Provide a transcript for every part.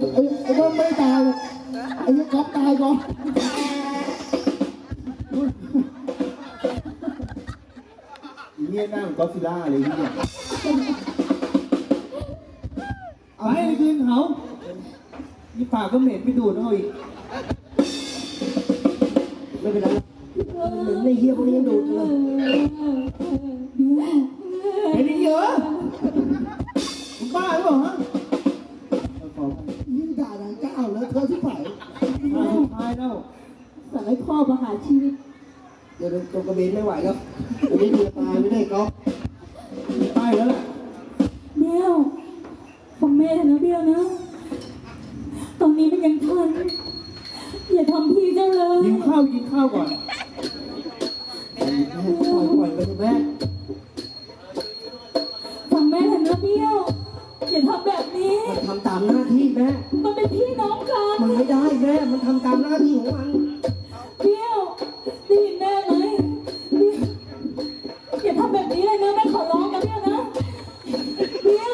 ไอ้ไอ้เบิ้มไม่ตายอกไอ้ยี่ก๊อฟตายก่อนอ้เนี่ยหน้าเหมือนก็อดซิลล่าเลยที่เนี่ยเอาให้ไปคืนเขานี่ปากก็เหม็นไม่ดูดเอาอีก ไม่เป็นไรเหมือนในเฮียพวกนี้ยังดูดเลยเป็นอีกเยอะมึงบ้าหรือเปล่าฮะายสุดท้ายแล้วสั่งให้พ่อประหารชีวิต เดี๋ยวตัวกระเบนไม่ไหวแล้วอันนี้เดือตายไม่ได้ก๊อฟตายแล้วแหละเบี้ยวฟังแม่เถอะนะเบี้ยวนะ ตอนนี้มันยังทัน อย่าทำพี่เจ้าเลยยิงข้าวยิงข้าวก่อนปล่อยปล่อยไปเถอะแม่ แม่ มันเป็นพี่น้องกันมันไม่ได้แม่ มันทำตามหน้าที่ของมันเบี้ยวได้ยินแม่ไหมเบี้ยวอย่าทำแบบนี้เลยนะแม่ขอร้องนะเบี้ยวนะเบี้ยว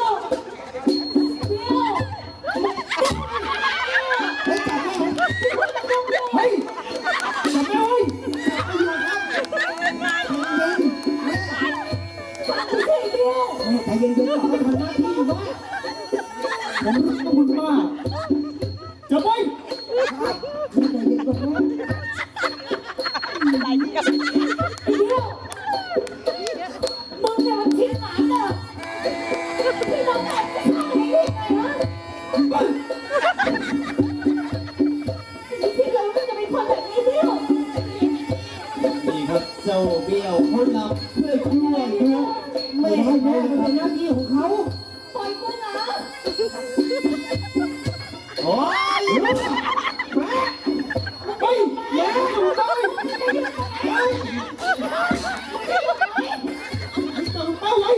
จับไว้แม่ใจเย็นก่อนแม่ไอ้เบี้ยวมึงเนี่ยมันทิ้งหลานอะพี่น้องกันจะฆ่าให้ลูกไงฮะไม่คิดเลยว่ามันจะเป็นคนแบบนี้เบี้ยวนี่ครับเจ้าเบี้ยวเขานำเพื่อช่วยดูไม่ได้แม่มันเป็นหน้าที่ของเขาปล่อยกูนะโอ้ยแม่เฮ้ยแย่อยู่เลยเฮ้ยจับเป้าไว้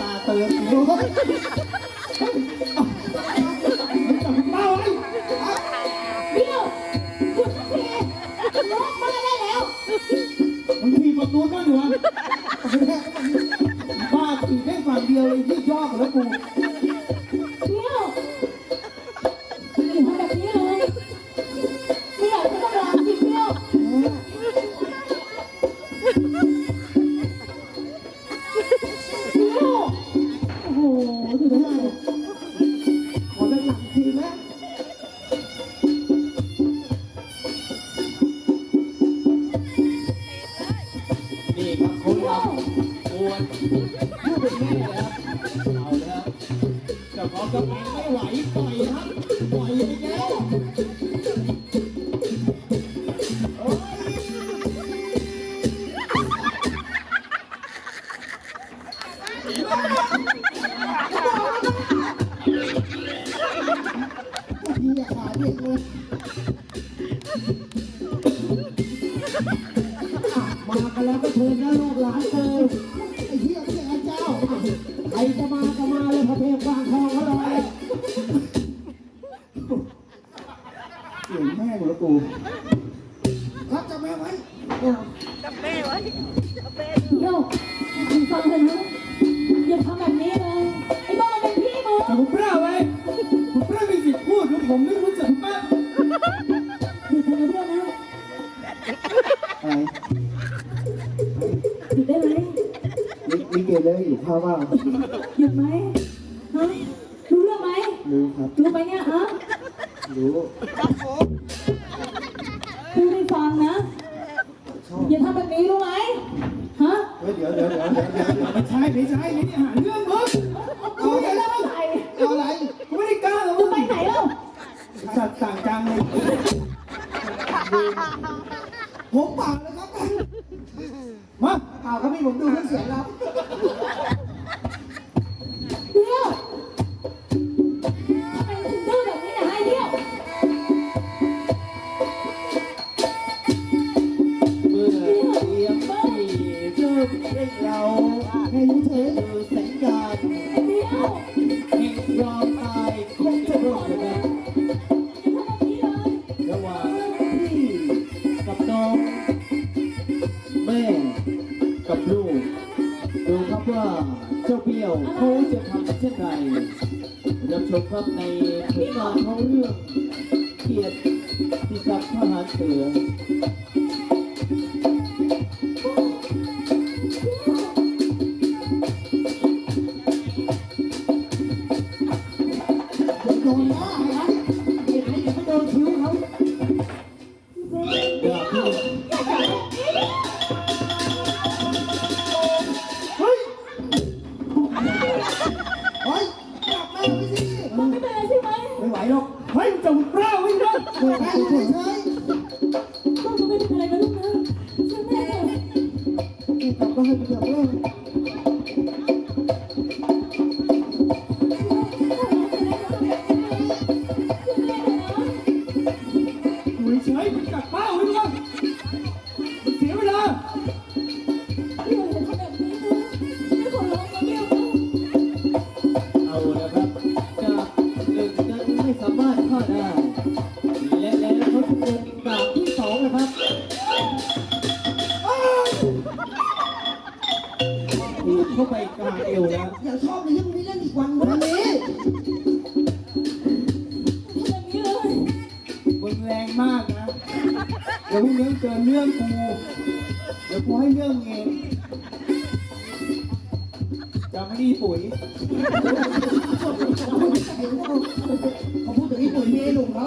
ตาเตือนโอ้ยจับเป้าไว้เบี้ยวจุดสักทีลงมาได้แล้วมันทีประตูนั่นอยู่วะ เที่ยอกแล้วกูเที่ยวอย่ทำแบบนี้เลยไม่อยากจะต้องลาสิเที่ยว เที่ยว โอ้โหดูได้ กระเป๋าไม่ไหวปล่อยครับปล่อยไปแล้วพี่อย่าขาเด็กเลยมากันแล้วก็เชิญนะลูกหลานเจอไอ้เหี้ยพี่อาเจ้าใครจะมา ก็มาเลยพระเทพวางทองเขารอเลยเสียงแม่งเหรอกูครับจะแม่ไหมเบี้ยวมึงฟังเถอะนะอย่าทำแบบนี้เลย ไอ้บ้ามันเป็นพี่มึงแต่ผมกล้าไว้ผมกล้ามีสิทธิ์พูดว่าผมไม่รู้จักป้าหยุดเถอะนะเบี้ยวนะอะไรหยุดได้ไหมนี่นี่เกมแล้วอยู่ข้าวว่าหยุดไหม ฮะรู้เรื่องไหมรู้ครับ รู้ไหมเนี่ยฮะรู้พูดให้ฟังนะ ชอบอย่าทำแบบนี้รู้ไหมฮะเฮ้ยเดี๋ยวเดี๋ยวเดี๋ยวเดี๋ยวเดี๋ยวเดี๋ยวไม่ใช่ไม่ใช่ไม่ได้หาเรื่องมึงกูจะเล่าอะไรเอาอะไรกูไม่ได้กล้าหรอกมึมึงงไปไหนเล่าสัตว์ต่างจังเลยผมเปล่าเลยครับมาเปล่าครับพี่ผมดูเครื่องเสียงแล้ว กับน้องแม่กับลูกเจ้าเบี้ยวเขาจะทำเช่นไรรับชมครับในผลงานของเรื่องเกียรติศักดิ์ทหารเสือ ดาบที่สองนะครับถูกเข้าไปกลางเอวแล้ว อย่าชอบเลยยังมีเล่นอีกวันวันนี้ทำแบบนี้เลยมึงแรงมากนะเดี๋ยวพรุ่งนี้เจอเรื่องกู เดี๋ยวกูให้เรื่องเองจำไม่ดีปุ๋ย เขาพูดถึงญี่ปุ่นเมียหนุ่มเขา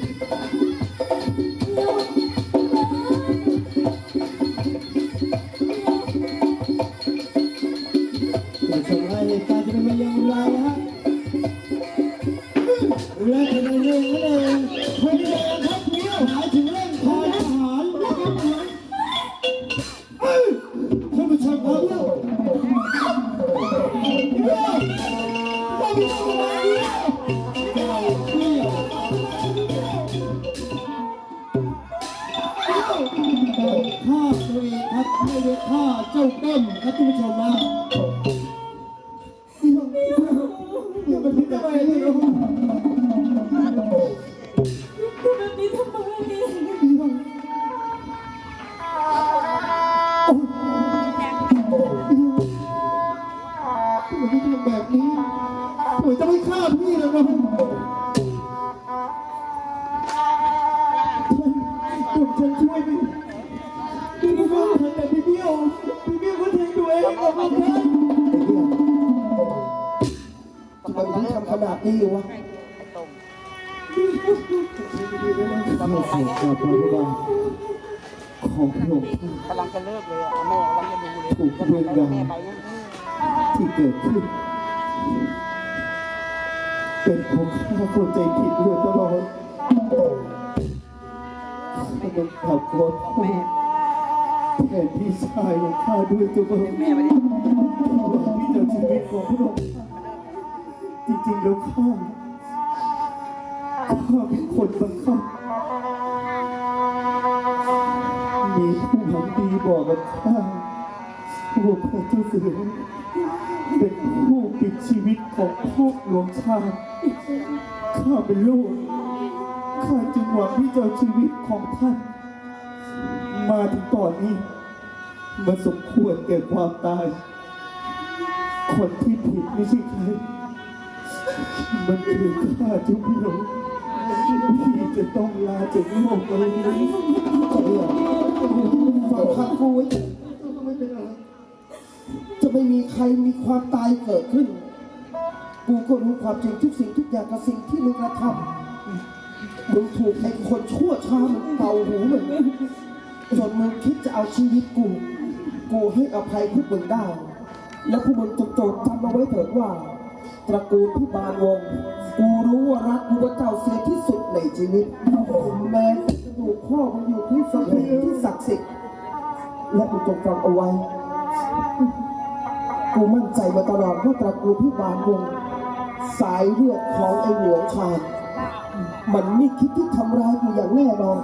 ข้าขอขอบพระบาทของพระองค์ท่านกำลังจะเลิกเลยอะแม่กำลังจะดูเลยถูกเรื่องราวแม่ไปนั่นที่เกิดขึ้น เป็นของข้าคนใจผิดเลยตลอดข้าต้องขอโทษพ่อแทนพี่ชายของข้าด้วยเจ้าค่ะแม่ไปดิหวังที่จะชีวิตของพระองค์จริงๆแล้วข้าข้าเป็นคนบังคับ มีผู้หวังดีบอกกับข้าว่าพระเจ้าเสือเป็นผู้ปิดชีวิตของพ่อหลวงชาข้าเป็นลูก ข้าจึงหวังที่จะชีวิตของท่าน มาถึงตอนนี้มันสมควรแก่ความตาย คนที่ผิดไม่ใช่ใคร มันคือข้าทุกพี่น้องที่จะต้องลาจากโลกไปนี้ จะเรื่องฟังคำกูไว้เถอะไม่เป็นไร จะไม่มีใครมีความตายเกิดขึ้น กูก็รู้ความจริงทุกสิ่งทุกอย่างกับสิ่งที่มึงกระทำมึงถูกไอ้คนชั่วช้ามันเป่าหูมึงจนมึงคิดจะเอาชีวิตกู กูให้อภัยพวกมึงได้ แล้วพวกมึงจงจทย์จำเอาไว้เถิดว่าตระกูลพิบาลวง กูรู้ว่ารักกูว่าเจ้าเสียที่สุดในชีวิตแม้ อยู่พ่อมันอยู่ที่สถิตที่ศักดิ์สิทธิ์และมึงจงฟังเอาไว้ กูมั่นใจมาตลอดว่าตระกูลพิบาลวงศ์สายเลือดของไอ้หลวงชานมันไม่คิดที่ทำร้ายกูอย่างแน่นอน